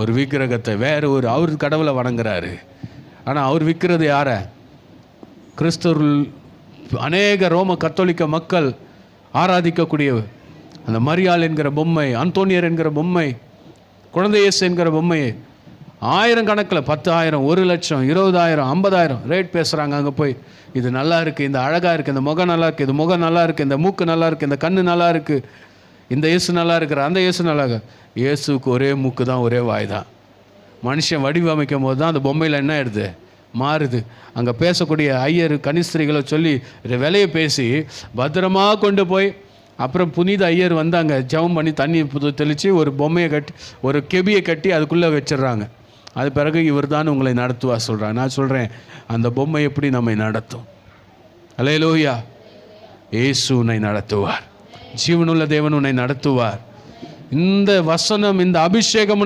ஒரு விக்கிரகத்தை வேறு ஒரு அவர் கடவுளை வணங்குறாரு. ஆனால் அவர் விற்கிறது யாரை? கிறிஸ்தவர்கள் அநேக ரோம கத்தோலிக்க மக்கள் ஆராதிக்கக்கூடிய அந்த மரியாள் என்கிற பொம்மை அந்தோனியர் என்கிற பொம்மை குழந்தை என்கிற பொம்மையை ஆயிரம் கணக்கில் பத்தாயிரம் ஒரு லட்சம் இருபதாயிரம் ஐம்பதாயிரம் ரேட் பேசுகிறாங்க அங்கே போய். இது நல்லா இருக்குது இந்த அழகாக இருக்குது இந்த முகம் நல்லா இருக்குது இது முகம் நல்லா இருக்குது இந்த மூக்கு நல்லா இருக்குது இந்த கண்ணு நல்லா இருக்குது இந்த இயேசு நல்லா இருக்கிற அந்த இயேசு நல்லா இருக்கு இயேசுக்கு ஒரே மூக்கு தான் ஒரே வாய் தான் மனுஷன் வடிவமைக்கும் போது தான் அந்த பொம்மையில் என்ன ஆயிடுது? மாறுது. அங்கே பேசக்கூடிய ஐயர் கனிஸ்திரிகளை சொல்லி விலையை பேசி பத்திரமாக கொண்டு போய் அப்புறம் புனித ஐயர் வந்து அங்கே ஜெபம் பண்ணி தண்ணி புது தெளித்து ஒரு பொம்மையை கட்டி ஒரு கெபியை கட்டி அதுக்குள்ளே வச்சிடுறாங்க. அது பிறகு இவர் தான் உங்களை நடத்துவா சொல்கிறாங்க நான் சொல்கிறேன் அந்த பொம்மை எப்படி நம்மை நடத்தும்? அலையலோயா ஏசு உன்னை நடத்துவார். ஜீவனுள்ள தேவன் உன்னை நடத்துவார். இந்த வசனம் இந்த அபிஷேகம்